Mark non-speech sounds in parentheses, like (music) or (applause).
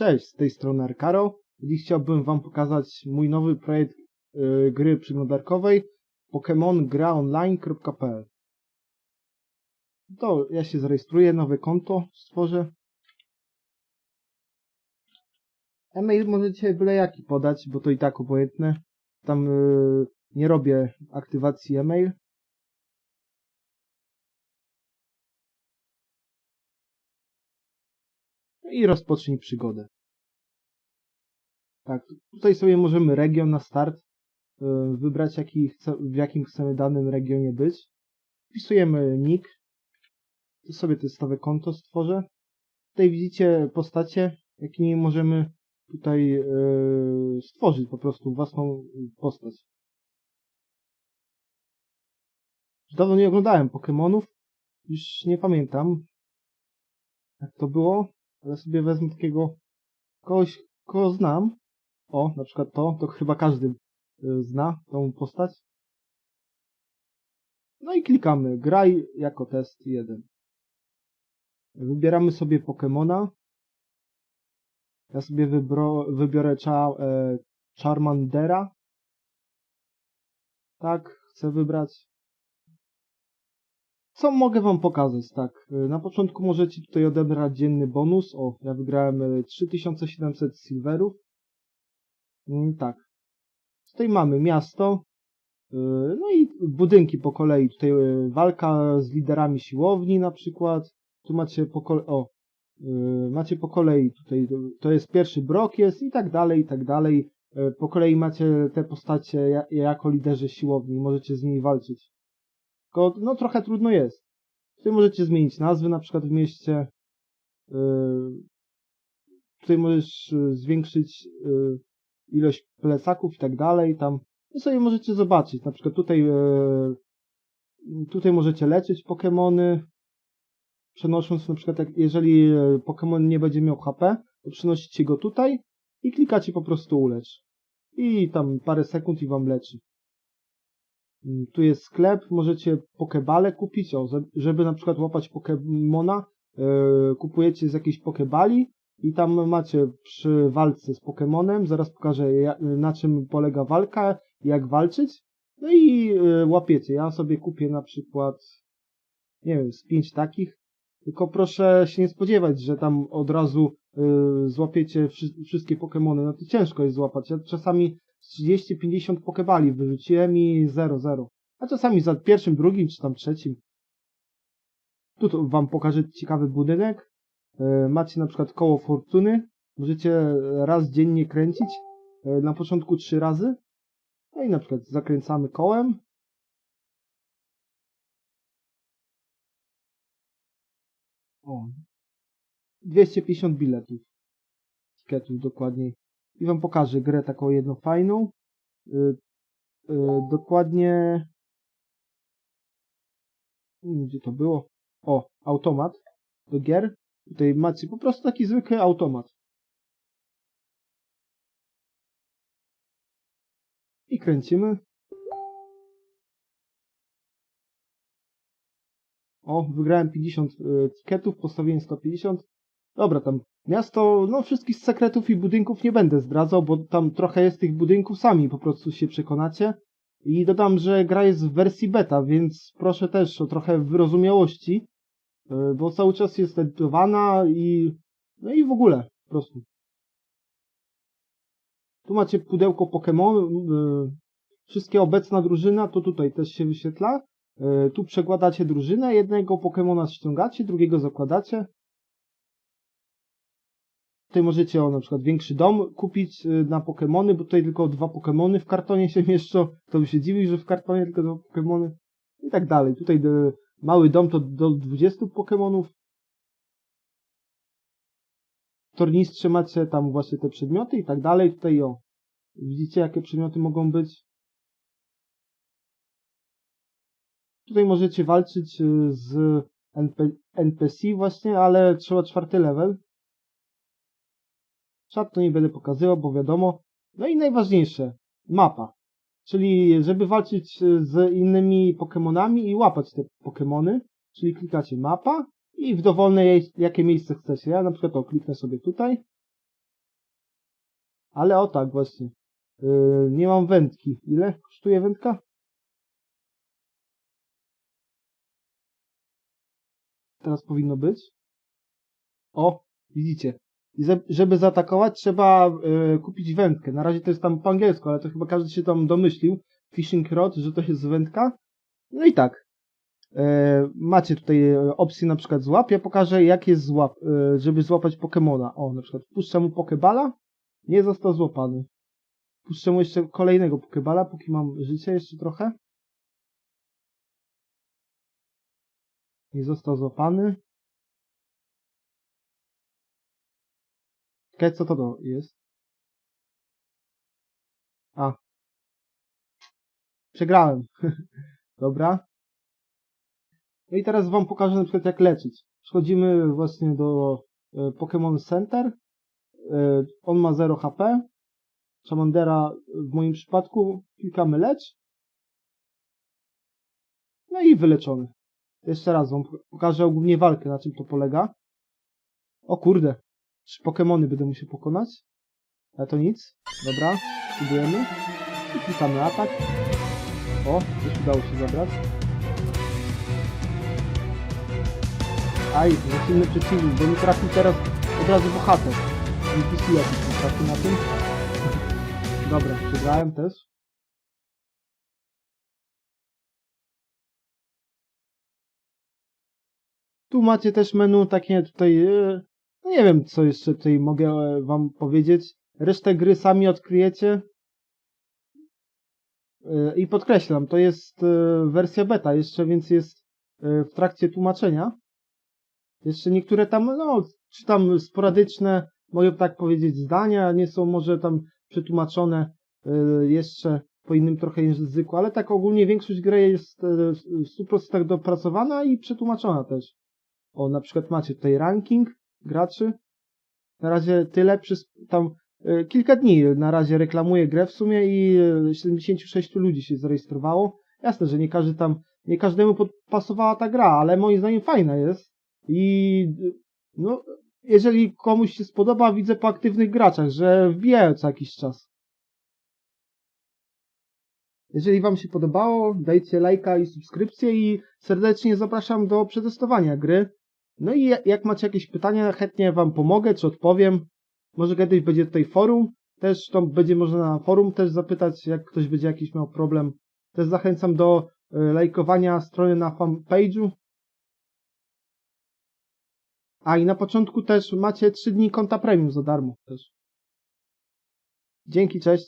Cześć, z tej strony Arkaro. Dziś chciałbym Wam pokazać mój nowy projekt y, gry przeglądarkowej pokemongraonline.pl To ja się zarejestruję, nowe konto stworzę. E-mail możecie byle jaki podać, bo to i tak obojętne. Tam y, nie robię aktywacji e-mail. I rozpocznij przygodę. Tak, tutaj sobie możemy region na start y, wybrać jaki chce, w jakim chcemy danym regionie być. Wpisujemy nick. Tu sobie testowe konto stworzę. Tutaj widzicie postacie, jakimi możemy tutaj yy, stworzyć po prostu własną postać. Dawno nie oglądałem Pokémonów. Już nie pamiętam, jak to było. Ale sobie wezmę takiego kogoś, kogo znam. O, na przykład to, to chyba każdy y, zna tą postać. No i klikamy graj jako test 1. Wybieramy sobie Pokemona. Ja sobie wybro, wybiorę cza, e, Charmandera. Tak, chcę wybrać. Co mogę wam pokazać? Tak, y, na początku możecie tutaj odebrać dzienny bonus. O, ja wygrałem 3700 y, silverów. Mm, tak. Tutaj mamy miasto. Y, no i budynki po kolei. Tutaj walka z liderami siłowni na przykład. Tu macie po kolei, o, macie po kolei tutaj, to jest pierwszy brok jest i tak dalej, i tak dalej. Po kolei macie te postacie jako liderzy siłowni, możecie z nimi walczyć. Tylko, no trochę trudno jest. Tutaj możecie zmienić nazwy na przykład w mieście. Yy, tutaj możesz yy, zwiększyć yy, ilość plecaków i tak dalej. Tam no sobie możecie zobaczyć. Na przykład tutaj tutaj możecie leczyć Pokémony. Przenosząc na przykład, jak, jeżeli Pokémon nie będzie miał HP, to przenosicie go tutaj i klikacie po prostu ulecz. I tam parę sekund i wam leczy. Mm, tu jest sklep, możecie pokebale kupić, o, żeby na przykład łapać pokemona, yy, kupujecie z jakiejś pokebali i tam macie przy walce z pokemonem, zaraz pokażę na czym polega walka, jak walczyć, no i yy, łapiecie. Ja sobie kupię na przykład, nie wiem, z pięć takich, tylko proszę się nie spodziewać, że tam od razu yy, złapiecie wszy wszystkie Pokémony. No to ciężko jest złapać. Ja czasami 30-50 pokebali wyrzuciłem i 0-0. A czasami za pierwszym, drugim czy tam trzecim. Tu wam pokażę ciekawy budynek. E, macie na przykład koło fortuny. Możecie raz dziennie kręcić. E, na początku trzy razy. No i na przykład zakręcamy kołem. O. 250 biletów. Tiketów dokładniej i wam pokażę grę taką jedną fajną. Yy, yy, dokładnie gdzie to było? O, automat do gier. Tutaj macie po prostu taki zwykły automat. I kręcimy. O, wygrałem 50 y, tiketów, postawiłem 150. Dobra, tam miasto, no wszystkich sekretów i budynków nie będę zdradzał, bo tam trochę jest tych budynków, sami po prostu się przekonacie. I dodam, że gra jest w wersji beta, więc proszę też o trochę wyrozumiałości, e, bo cały czas jest edytowana i no i w ogóle, po prostu. Tu macie pudełko Pokémon, e, wszystkie obecna drużyna, to tutaj też się wyświetla. E, tu przekładacie drużynę, jednego Pokémona ściągacie, drugiego zakładacie. Tutaj możecie o na przykład większy dom kupić y, na Pokémony, bo tutaj tylko dwa Pokémony w kartonie się mieszczą. To by się dziwił, że w kartonie tylko dwa Pokémony. I tak dalej. Tutaj do, mały dom to do 20 Pokémonów. W tornistrze macie tam właśnie te przedmioty i tak dalej. Tutaj o. Widzicie jakie przedmioty mogą być. Tutaj możecie walczyć y, z NP NPC właśnie, ale trzeba czwarty level. Czat to nie będę pokazywał, bo wiadomo. No i najważniejsze, mapa. Czyli żeby walczyć z innymi Pokémonami i łapać te Pokémony, czyli klikacie mapa i w dowolne jakie miejsce chcecie. Ja na przykład to kliknę sobie tutaj. Ale o tak właśnie. Yy, nie mam wędki. Ile kosztuje wędka? Teraz powinno być. O, widzicie. I żeby zaatakować, trzeba yy, kupić wędkę. Na razie to jest tam po angielsku, ale to chyba każdy się tam domyślił. Fishing rod, że to jest wędka. No i tak. E, macie tutaj e, opcję na przykład złap. Ja pokażę jak jest złap, e, żeby złapać Pokemona. O, na przykład wpuszczę mu Pokebala. Nie został złapany. Wpuszczę mu jeszcze kolejnego Pokebala, póki mam życie jeszcze trochę. Nie został złapany. Czekaj, co to to jest? A. Przegrałem. (laughs) Dobra. No i teraz wam pokażę na przykład jak leczyć. Przechodzimy właśnie do e, Pokémon Center. E, on ma 0 HP. Charmandera w moim przypadku klikamy lecz. No i wyleczony. Jeszcze raz wam pokażę ogólnie walkę, na czym to polega. O kurde. Trzy Pokémony będę musiał pokonać. Ale to nic. Dobra. Spróbujemy. I klikamy atak. O, już udało się zabrać. Aj, za silny przeciwnik, bo mi trafił teraz od razu bohater. NPC jakiś mi trafił na tym. (laughs) Dobra, przegrałem też. Tu macie też menu takie tutaj, e, no nie wiem co jeszcze tutaj mogę e, wam powiedzieć. Resztę gry sami odkryjecie. E, I podkreślam, to jest e, wersja beta jeszcze, więc jest w trakcie tłumaczenia. Jeszcze niektóre tam, no, czy tam sporadyczne, mogę tak powiedzieć, zdania nie są może tam przetłumaczone jeszcze po innym trochę języku, ale tak ogólnie większość gry jest w 100% dopracowana i przetłumaczona też. O, na przykład macie tutaj ranking graczy. Na razie tyle, przez tam y, kilka dni na razie reklamuję grę w sumie i y, 76 ludzi się zarejestrowało. Jasne, że nie każdy tam, nie każdemu podpasowała ta gra, ale moim zdaniem fajna jest. I no, jeżeli komuś się spodoba, widzę po aktywnych graczach, że wbijają co jakiś czas. Jeżeli Wam się podobało, dajcie lajka i subskrypcję i serdecznie zapraszam do przetestowania gry. No i jak macie jakieś pytania, chętnie Wam pomogę, czy odpowiem. Może kiedyś będzie tutaj forum, też to będzie można na forum też zapytać, jak ktoś będzie jakiś miał problem. Też zachęcam do y, lajkowania strony na fanpage'u. A i na początku też macie 3 dni konta premium za darmo też. Dzięki, cześć.